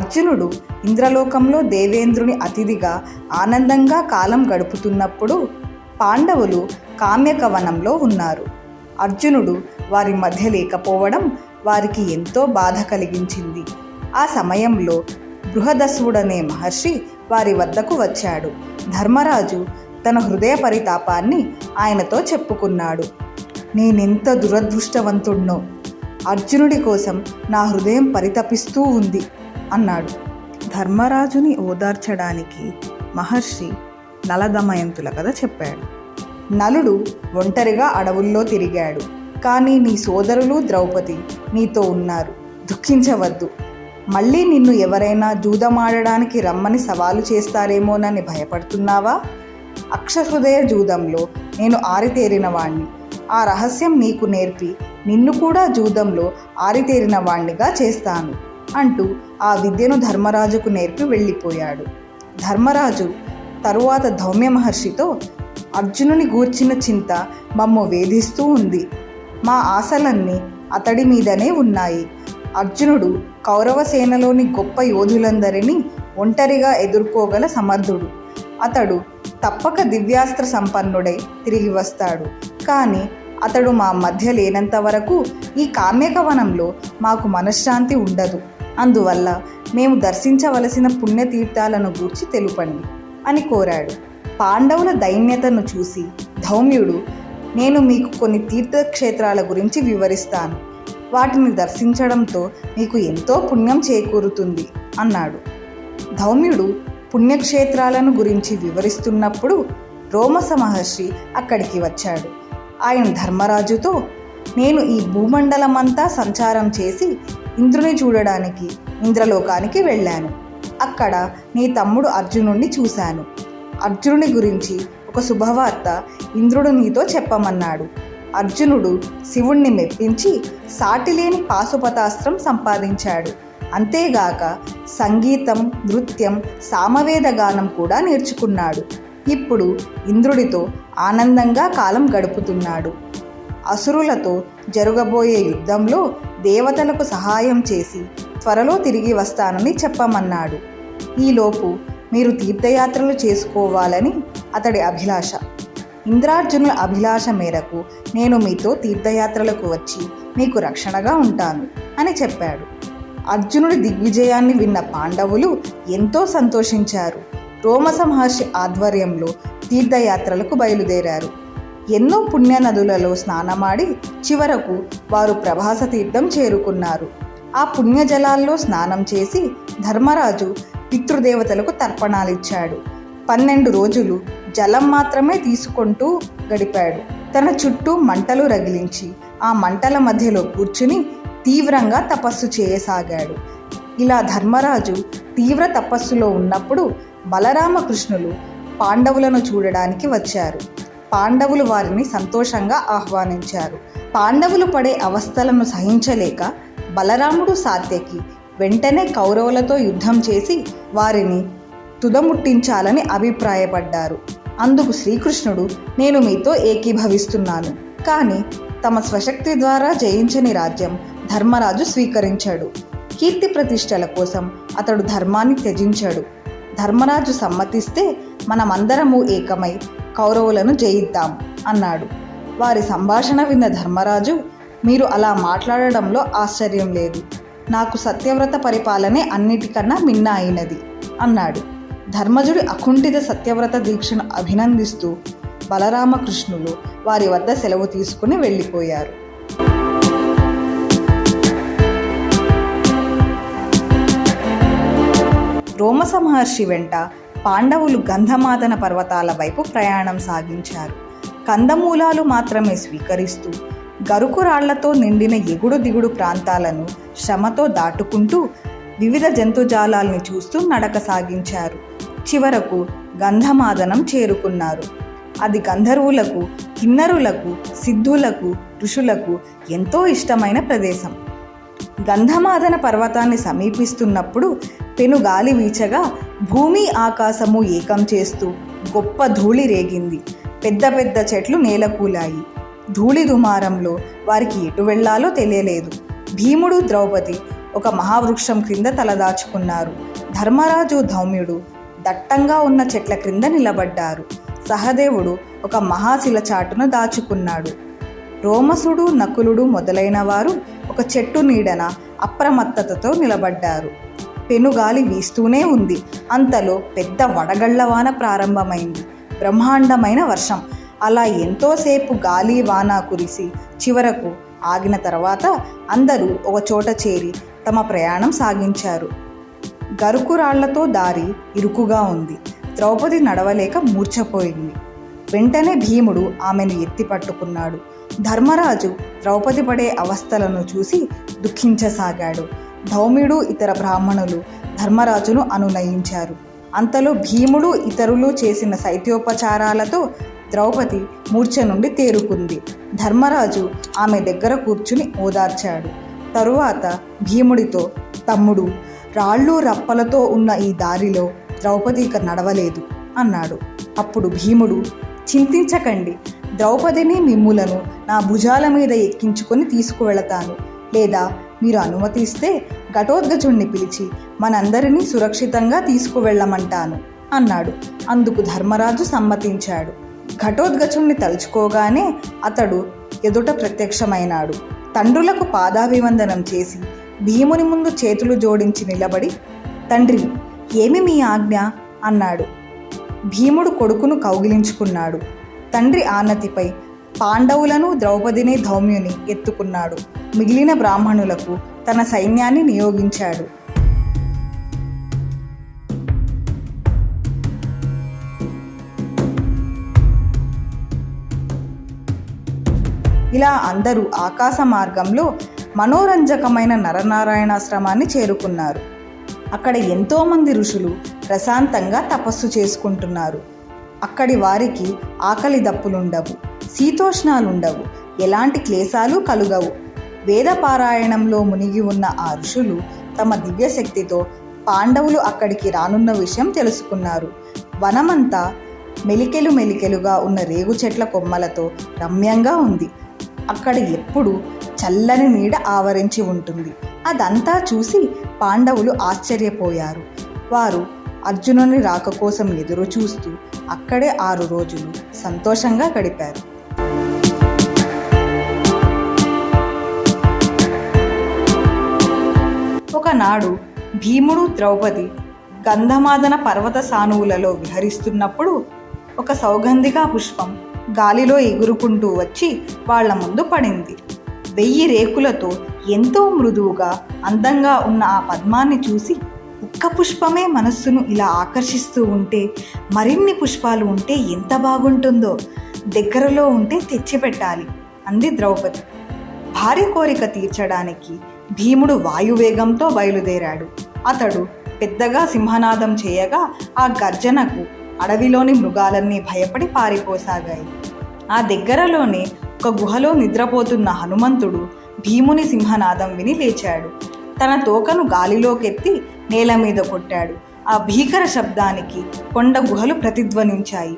అర్జునుడు ఇంద్రలోకంలో దేవేంద్రుని అతిథిగా ఆనందంగా కాలం గడుపుతున్నప్పుడు పాండవులు కామ్యకవనంలో ఉన్నారు. అర్జునుడు వారి మధ్య లేకపోవడం వారికి ఎంతో బాధ కలిగించింది. ఆ సమయంలో బృహదశువుడనే మహర్షి వారి వద్దకు వచ్చాడు. ధర్మరాజు తన హృదయ పరితాపాన్ని ఆయనతో చెప్పుకున్నాడు. నేనెంత దురదృష్టవంతుణ్ణో! అర్జునుడి కోసం నా హృదయం పరితపిస్తూ ఉంది. అన్నాడు. ధర్మరాజుని ఓదార్చడానికి మహర్షి నలదమయంతుల కథ చెప్పాడు. నలుడు ఒంటరిగా అడవుల్లో తిరిగాడు. కానీ నీ సోదరులు ద్రౌపది నీతో ఉన్నారు. దుఃఖించవద్దు. మళ్ళీ నిన్ను ఎవరైనా జూదమాడడానికి రమ్మని సవాలు చేస్తారేమోనని భయపడుతున్నావా? అక్షహృదయ జూదంలో నేను ఆరితేరిన వాణ్ణి ఆ రహస్యం నీకు నేర్పి. నిన్ను కూడా జూదంలో ఆరితేరిన వాణ్ణిగా చేస్తాను. అంటూ ఆ విద్యను ధర్మరాజుకు నేర్పి వెళ్ళిపోయాడు. ధర్మరాజు తరువాత ధౌమ్య మహర్షితో అర్జునుని గూర్చిన చింత మమ్మ వేధిస్తూ ఉంది. మా ఆశలన్నీ అతడి మీదనే ఉన్నాయి. అర్జునుడు కౌరవ సేనలోని గొప్ప యోధులందరినీ ఒంటరిగా ఎదుర్కోగల సమర్థుడు. అతడు తప్పక దివ్యాస్త్ర సంపన్నుడై తిరిగి వస్తాడు. కానీ అతడు మా మధ్య లేనంత వరకు ఈ కామ్యకవనంలో మాకు మనశ్శాంతి ఉండదు. అందువల్ల మేము దర్శించవలసిన పుణ్యతీర్థాలను గూర్చి తెలుపండి అని కోరాడు. పాండవుల దైన్యతను చూసి ధౌమ్యుడు నేను మీకు కొన్ని తీర్థక్షేత్రాల గురించి వివరిస్తాను. వాటిని దర్శించడంతో మీకు ఎంతో పుణ్యం చేకూరుతుంది అన్నాడు. ధౌమ్యుడు పుణ్యక్షేత్రాలను గురించి వివరిస్తున్నప్పుడు రోమస మహర్షి అక్కడికి వచ్చాడు. ఆయన ధర్మరాజుతో నేను ఈ భూమండలమంతా సంచారం చేసి ఇంద్రుని చూడడానికి ఇంద్రలోకానికి వెళ్ళాను. అక్కడ నీ తమ్ముడు అర్జునుడిని చూశాను. అర్జునుని గురించి ఒక శుభవార్త ఇంద్రుడు నీతో చెప్పమన్నాడు. అర్జునుడు శివుణ్ణి మెప్పించి సాటిలేని పాశుపతాస్త్రం సంపాదించాడు. అంతేగాక సంగీతం నృత్యం సామవేద గానం కూడా నేర్చుకున్నాడు. ఇప్పుడు ఇంద్రుడితో ఆనందంగా కాలం గడుపుతున్నాడు. అసురులతో జరగబోయే యుద్ధంలో దేవతలకు సహాయం చేసి త్వరలో తిరిగి వస్తానని చెప్పమన్నాడు. ఈలోపు మీరు తీర్థయాత్రలు చేసుకోవాలని అతడి అభిలాష. ఇంద్రార్జునుల అభిలాష మేరకు నేను మీతో తీర్థయాత్రలకు వచ్చి మీకు రక్షణగా ఉంటాను అని చెప్పాడు. అర్జునుడి దిగ్విజయాన్ని విన్న పాండవులు ఎంతో సంతోషించారు. రోమస మహర్షి ఆధ్వర్యంలో తీర్థయాత్రలకు బయలుదేరారు. ఎన్నో పుణ్య నదులలో స్నానమాడి చివరకు వారు ప్రభాస తీర్థం చేరుకున్నారు. ఆ పుణ్యజలాల్లో స్నానం చేసి ధర్మరాజు పితృదేవతలకు తర్పణాలిచ్చాడు. పన్నెండు రోజులు జలం మాత్రమే తీసుకుంటూ గడిపాడు. తన చుట్టూ మంటలు రగిలించి ఆ మంటల మధ్యలో కూర్చుని తీవ్రంగా తపస్సు చేయసాగాడు. ఇలా ధర్మరాజు తీవ్ర తపస్సులో ఉన్నప్పుడు బలరామకృష్ణులు పాండవులను చూడడానికి వచ్చారు. పాండవులు వారిని సంతోషంగా ఆహ్వానించారు. పాండవులు పడే అవస్థలను సహించలేక బలరాముడు సాత్యకి వెంటనే కౌరవులతో యుద్ధం చేసి వారిని తుదముట్టించాలని అభిప్రాయపడ్డారు. అందుకు శ్రీకృష్ణుడు నేను మీతో ఏకీభవిస్తున్నాను. కానీ తమ స్వశక్తి ద్వారా జయించని రాజ్యం ధర్మరాజు స్వీకరించాడు. కీర్తి ప్రతిష్టల కోసం అతడు ధర్మాన్ని త్యజించాడు. ధర్మరాజు సమ్మతిస్తే మనమందరము ఏకమై కౌరవులను జయిద్దాం అన్నాడు. వారి సంభాషణ విన్న ధర్మరాజు మీరు అలా మాట్లాడడంలో ఆశ్చర్యం లేదు. నాకు సత్యవ్రత పరిపాలనే అన్నిటికన్నా మిన్న అయినది అన్నాడు. ధర్మజుడి అకుంఠిత సత్యవ్రత దీక్షను అభినందిస్తూ బలరామకృష్ణులు వారి వద్ద సెలవు తీసుకుని వెళ్ళిపోయారు. రోమస మహర్షి వెంట పాండవులు గంధమాదన పర్వతాల వైపు ప్రయాణం సాగించారు. కందమూలాలు మాత్రమే స్వీకరిస్తూ గరుకు రాళ్ళతో నిండిన ఎగుడు దిగుడు ప్రాంతాలను శ్రమతో దాటుకుంటూ వివిధ జంతుజాలాల్ని చూస్తూ నడక సాగించారు. చివరకు గంధమాదనం చేరుకున్నారు. అది గంధర్వులకు కిన్నరులకు సిద్ధులకు ఋషులకు ఎంతో ఇష్టమైన ప్రదేశం. గంధమాదన పర్వతాన్ని సమీపిస్తున్నప్పుడు పెనుగాలి వీచగా భూమి ఆకాశము ఏకం చేస్తూ గొప్ప ధూళి రేగింది. పెద్ద పెద్ద చెట్లు నేలకూలాయి. ధూళి దుమారంలో వారికి ఎటు వెళ్ళాలో తెలియలేదు. భీముడు ద్రౌపది ఒక మహావృక్షం క్రింద తలదాచుకున్నారు ధర్మరాజు ధౌమ్యుడు దట్టంగా ఉన్న చెట్ల క్రింద నిలబడ్డారు. సహదేవుడు ఒక మహాశిల చాటును దాచుకున్నాడు. రోమసుడు నకులుడు మొదలైన వారు ఒక చెట్టు నీడన అప్రమత్తతతో నిలబడ్డారు. పెనుగాలి వీస్తూనే ఉంది. అంతలో పెద్ద వడగళ్ళవాన ప్రారంభమైంది. బ్రహ్మాండమైన వర్షం. అలా ఎంతోసేపు గాలి వాన కురిసి చివరకు ఆగిన తర్వాత అందరూ ఒక చోట చేరి తమ ప్రయాణం సాగించారు. గరుకురాళ్ళతో దారి ఇరుకుగా ఉంది. ద్రౌపది నడవలేక మూర్ఛపోయింది. వెంటనే భీముడు ఆమెను ఎత్తి పట్టుకున్నాడు. ధర్మరాజు ద్రౌపది పడే అవస్థలను చూసి దుఃఖించసాగాడు. ధౌమ్యుడు ఇతర బ్రాహ్మణులు ధర్మరాజును అనునయించారు. అంతలో భీముడు ఇతరులు చేసిన శైత్యోపచారాలతో ద్రౌపది మూర్ఛ నుండి తేరుకుంది. ధర్మరాజు ఆమె దగ్గర కూర్చుని ఓదార్చాడు. తరువాత భీముడితో తమ్ముడు రాళ్ళు రప్పలతో ఉన్న ఈ దారిలో ద్రౌపది ఇక నడవలేదు అన్నాడు. అప్పుడు భీముడు చింతించకండి ద్రౌపదిని మిమ్ములను నా భుజాల మీద ఎక్కించుకొని తీసుకువెళతాను. లేదా మీరు అనుమతిస్తే ఘటోద్గజుణ్ణి పిలిచి మనందరినీ సురక్షితంగా తీసుకువెళ్ళమంటాను అన్నాడు. అందుకు ధర్మరాజు సమ్మతించాడు. ఘటోద్గజుణ్ణి తలుచుకోగానే అతడు ఎదుట ప్రత్యక్షమైనాడు. తండ్రులకు పాదాభివందనం చేసి భీముని ముందు చేతులు జోడించి నిలబడి తండ్రి ఏమి మీ ఆజ్ఞ? అన్నాడు. భీముడు కొడుకును కౌగిలించుకున్నాడు. తండ్రి ఆనతిపై పాండవులను ద్రౌపదిని ధౌమ్యుని ఎత్తుకున్నాడు. మిగిలిన బ్రాహ్మణులకు తన సైన్యాన్ని నియోగించాడు. ఇలా అందరూ ఆకాశ మార్గంలో మనోరంజకమైన నరనారాయణాశ్రమాన్ని చేరుకున్నారు. అక్కడ ఎంతోమంది ఋషులు ప్రశాంతంగా తపస్సు చేసుకుంటున్నారు. అక్కడి వారికి ఆకలి దప్పులుండవు. శీతోష్ణాలుండవు. ఎలాంటి క్లేశాలు కలుగవు. వేదపారాయణంలో మునిగి ఉన్న ఆ ఋషులు తమ దివ్యశక్తితో పాండవులు అక్కడికి రానున్న విషయం తెలుసుకున్నారు. వనమంతా మెలికెలు మెలికెలుగా ఉన్న రేగు చెట్ల కొమ్మలతో రమ్యంగా ఉంది. అక్కడ ఎప్పుడు చల్లని నీడ ఆవరించి ఉంటుంది. అదంతా చూసి పాండవులు ఆశ్చర్యపోయారు. వారు అర్జునుని రాక కోసం ఎదురు చూస్తూ అక్కడే ఆరు రోజులు సంతోషంగా గడిపారు. ఒకనాడు భీముడు ద్రౌపది గంధమాదన పర్వత సానువులలో విహరిస్తున్నప్పుడు ఒక సౌగంధిగా పుష్పం గాలిలో ఎగురుకుంటూ వచ్చి వాళ్ళ ముందు పడింది. వెయ్యి రేకులతో ఎంతో మృదువుగా అందంగా ఉన్న ఆ పద్మాన్ని చూసి ఒక్క పుష్పమే మనస్సును ఇలా ఆకర్షిస్తూ ఉంటే మరిన్ని పుష్పాలు ఉంటే ఎంత బాగుంటుందో దగ్గరలో ఉంటే తెచ్చిపెట్టాలి అంది ద్రౌపది. భార్య కోరిక తీర్చడానికి భీముడు వాయువేగంతో బయలుదేరాడు. అతడు పెద్దగా సింహనాదం చేయగా ఆ గర్జనకు అడవిలోని మృగాలన్నీ భయపడి పారిపోసాగాయి. ఆ దగ్గరలోనే ఒక గుహలో నిద్రపోతున్న హనుమంతుడు భీముని సింహనాదం విని లేచాడు. తన తోకను గాలిలోకెత్తి నేల మీద కొట్టాడు. ఆ భీకర శబ్దానికి కొండ గుహలు ప్రతిధ్వనించాయి.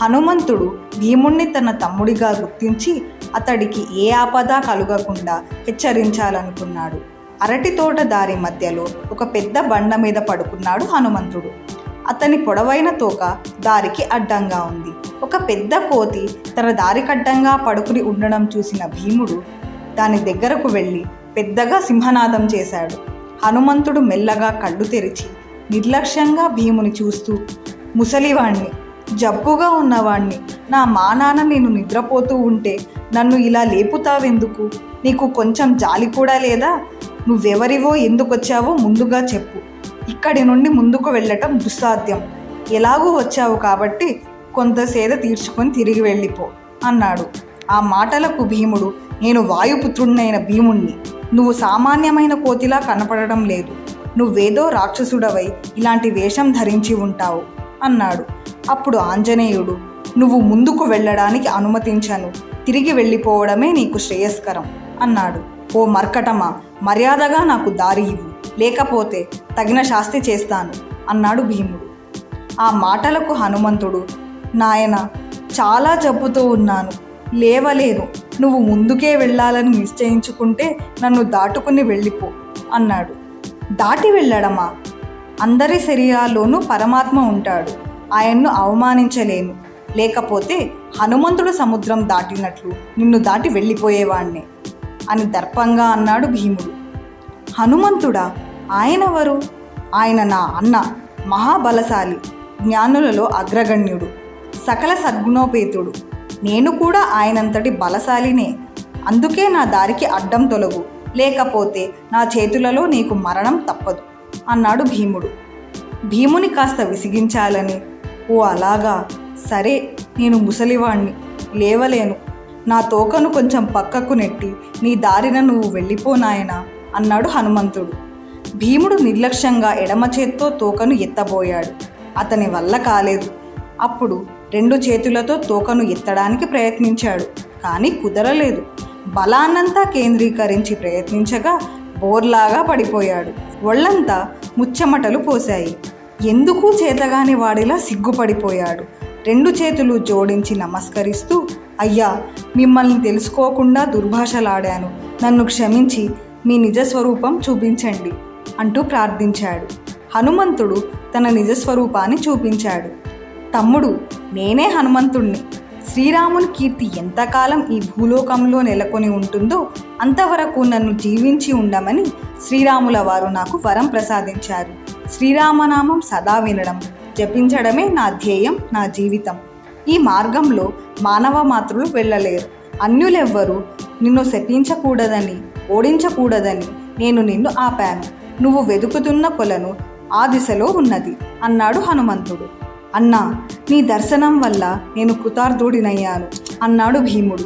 హనుమంతుడు భీముణ్ణి తన తమ్ముడిగా గుర్తించి అతడికి ఏ ఆపద కలుగకుండా హెచ్చరించాలనుకున్నాడు. అరటి తోట దారి మధ్యలో ఒక పెద్ద బండ మీద పడుకున్నాడు హనుమంతుడు. అతని పొడవైన తోక దారికి అడ్డంగా ఉంది. ఒక పెద్ద కోతి తన దారికడ్డంగా పడుకుని ఉండడం చూసిన భీముడు దాని దగ్గరకు వెళ్ళి పెద్దగా సింహనాదం చేశాడు. హనుమంతుడు మెల్లగా కళ్ళు తెరిచి నిర్లక్ష్యంగా భీముని చూస్తూ ముసలివాణ్ణి జబ్బుగా ఉన్నవాణ్ణి. నా మానాన నేను నిద్రపోతూ ఉంటే నన్ను ఇలా లేపుతావెందుకు? నీకు కొంచెం జాలి కూడా లేదా? నువ్వెవరివో ఎందుకొచ్చావో ముందుగా చెప్పు. ఇక్కడి నుండి ముందుకు వెళ్ళటం దుస్సాధ్యం. ఎలాగూ వచ్చావు కాబట్టి కొంత సేద తీర్చుకొని తిరిగి వెళ్ళిపో అన్నాడు. ఆ మాటలకు భీముడు నేను వాయుపుత్రుడినైన భీముణ్ణి. నువ్వు సామాన్యమైన కోతిలా కనపడడం లేదు. నువ్వేదో రాక్షసుడవై ఇలాంటి వేషం ధరించి ఉంటావు అన్నాడు. అప్పుడు ఆంజనేయుడు నువ్వు ముందుకు వెళ్ళడానికి అనుమతించను. తిరిగి వెళ్ళిపోవడమే నీకు శ్రేయస్కరం అన్నాడు. ఓ మర్కటమా మర్యాదగా నాకు దారి ఇవ్వు. లేకపోతే తగిన శాస్తి చేస్తాను అన్నాడు భీముడు. ఆ మాటలకు హనుమంతుడు నాయన చాలా జబ్బుతో ఉన్నాను. లేవలేను. నువ్వు ముందుకే వెళ్ళాలని నిశ్చయించుకుంటే నన్ను దాటుకుని వెళ్ళిపో అన్నాడు. దాటి వెళ్ళడమా? అందరి శరీరాల్లోనూ పరమాత్మ ఉంటాడు. ఆయన్ను అవమానించలేను. లేకపోతే హనుమంతుడు సముద్రం దాటినట్లు నిన్ను దాటి వెళ్ళిపోయేవాణ్ణే అని దర్పంగా అన్నాడు భీముడు. హనుమంతుడా ఆయనవరు ఆయన నా అన్న మహాబలశాలి జ్ఞానులలో అగ్రగణ్యుడు సకల సద్గుణోపేతుడు. నేను కూడా ఆయనంతటి బలశాలినే. అందుకే నా దారికి అడ్డం తొలగు. లేకపోతే నా చేతులలో నీకు మరణం తప్పదు అన్నాడు భీముడు. భీముని కాస్త విసిగించాలని ఓ అలాగా. సరే నేను ముసలివాణ్ణి. లేవలేను. నా తోకను కొంచెం పక్కకు నెట్టి నీ దారిన నువ్వు వెళ్ళిపోనాయనా అన్నాడు హనుమంతుడు. భీముడు నిర్లక్ష్యంగా ఎడమ చేత్తో తోకను ఎత్తబోయాడు. అతని వల్ల కాలేదు. అప్పుడు రెండు చేతులతో తోకను ఎత్తడానికి ప్రయత్నించాడు కానీ కుదరలేదు. బలాన్నంతా కేంద్రీకరించి ప్రయత్నించగా బోర్లాగా పడిపోయాడు. ఒళ్ళంతా ముచ్చమటలు పోశాయి. ఎందుకు చేతగాని వాడిలా సిగ్గుపడిపోయాడు. రెండు చేతులు జోడించి నమస్కరిస్తూ అయ్యా మిమ్మల్ని తెలుసుకోకుండా దుర్భాషలాడాను. నన్ను క్షమించి మీ నిజస్వరూపం చూపించండి అంటూ ప్రార్థించాడు. హనుమంతుడు తన నిజస్వరూపాన్ని చూపించాడు. తమ్ముడు నేనే హనుమంతుణ్ణి. శ్రీరాముని కీర్తి ఎంతకాలం ఈ భూలోకంలో నెలకొని ఉంటుందో అంతవరకు నన్ను జీవించి ఉండమని శ్రీరాముల వారు నాకు వరం ప్రసాదించారు. శ్రీరామనామం సదా వినడం. జపించడమే నా ధ్యేయం నా జీవితం. ఈ మార్గంలో మానవ మాతృలు వెళ్ళలేరు. అన్యులెవ్వరూ నిన్ను శపించకూడదని ఓడించకూడదని నేను నిన్ను ఆపాను. నువ్వు వెతుకుతున్న కొలను ఆ దిశలో ఉన్నది అన్నాడు హనుమంతుడు. అన్నా నీ దర్శనం వల్ల నేను కృతార్థుడినయ్యాను అన్నాడు భీముడు.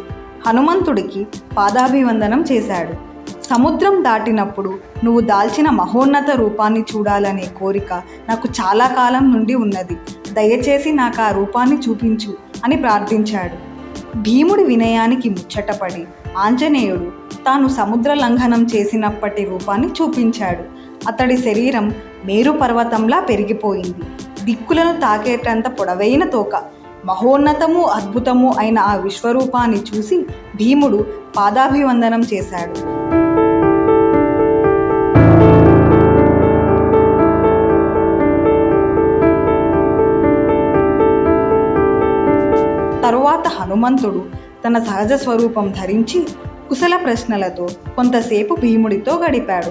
హనుమంతుడికి పాదాభివందనం చేశాడు. సముద్రం దాటినప్పుడు నువ్వు దాల్చిన మహోన్నత రూపాన్ని చూడాలనే కోరిక నాకు చాలా కాలం నుండి ఉన్నది. దయచేసి నాకు ఆ రూపాన్ని చూపించు అని ప్రార్థించాడు. భీముడి వినయానికి ముచ్చటపడి ఆంజనేయుడు తాను సముద్ర లంఘనం చేసినప్పటి రూపాన్ని చూపించాడు. అతడి శరీరం మేరు పర్వతంలా పెరిగిపోయింది. దిక్కులను తాకేటంత పొడవైన తోక మహోన్నతము అద్భుతము అయిన ఆ విశ్వరూపాన్ని చూసి భీముడు పాదాభివందనం చేశాడు. హనుమంతుడు తన సహజ స్వరూపం ధరించి కుశల ప్రశ్నలతో కొంతసేపు భీముడితో గడిపాడు.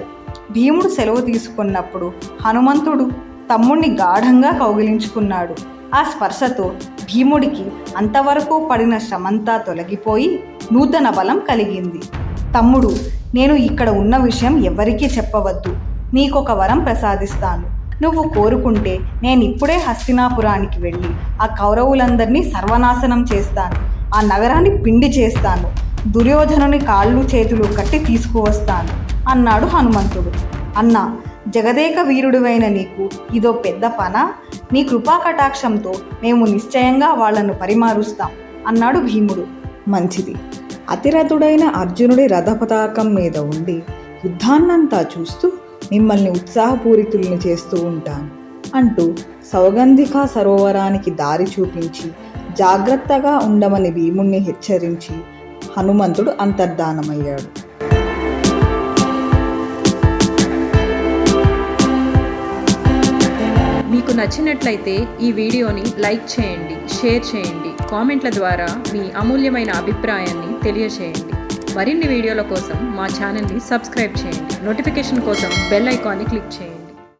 భీముడు సెలవు తీసుకున్నప్పుడు హనుమంతుడు తమ్ముణ్ణి గాఢంగా కౌగిలించుకున్నాడు. ఆ స్పర్శతో భీముడికి అంతవరకు పడిన శ్రమంతా తొలగిపోయి నూతన బలం కలిగింది. తమ్ముడు నేను ఇక్కడ ఉన్న విషయం ఎవరికీ చెప్పవద్దు. నీకొక వరం ప్రసాదిస్తాను. నువ్వు కోరుకుంటే నేను ఇప్పుడే హస్తినాపురానికి వెళ్ళి ఆ కౌరవులందరినీ సర్వనాశనం చేస్తాను. ఆ నగరాన్ని పిండి చేస్తాను. దుర్యోధనుని కాళ్ళు చేతులు కట్టి తీసుకువస్తాను అన్నాడు హనుమంతుడు. అన్నా జగదేక వీరుడివైన నీకు ఇదో పెద్ద పన? నీ కృపా కటాక్షంతో మేము నిశ్చయంగా వాళ్ళను పరిమారుస్తాం అన్నాడు భీముడు. మంచిది. అతిరథుడైన అర్జునుడి రథపతాకం మీద ఉండి యుద్ధాన్నంతా చూస్తూ మిమ్మల్ని ఉత్సాహపూరితుల్ని చేస్తూ ఉంటాను అంటూ సౌగంధిక సరోవరానికి దారి చూపించి జాగ్రత్తగా ఉండమని భీముణ్ణి హెచ్చరించి హనుమంతుడు అంతర్ధానమయ్యాడు. మీకు నచ్చినట్లయితే ఈ వీడియోని లైక్ చేయండి షేర్ చేయండి కామెంట్ల ద్వారా మీ అమూల్యమైన అభిప్రాయాన్ని తెలియచేయండి మరిన్ని వీడియోల కోసం మా ఛానల్ని సబ్స్క్రైబ్ చేయండి. నోటిఫికేషన్ కోసం బెల్ ఐకాన్ని క్లిక్ చేయండి.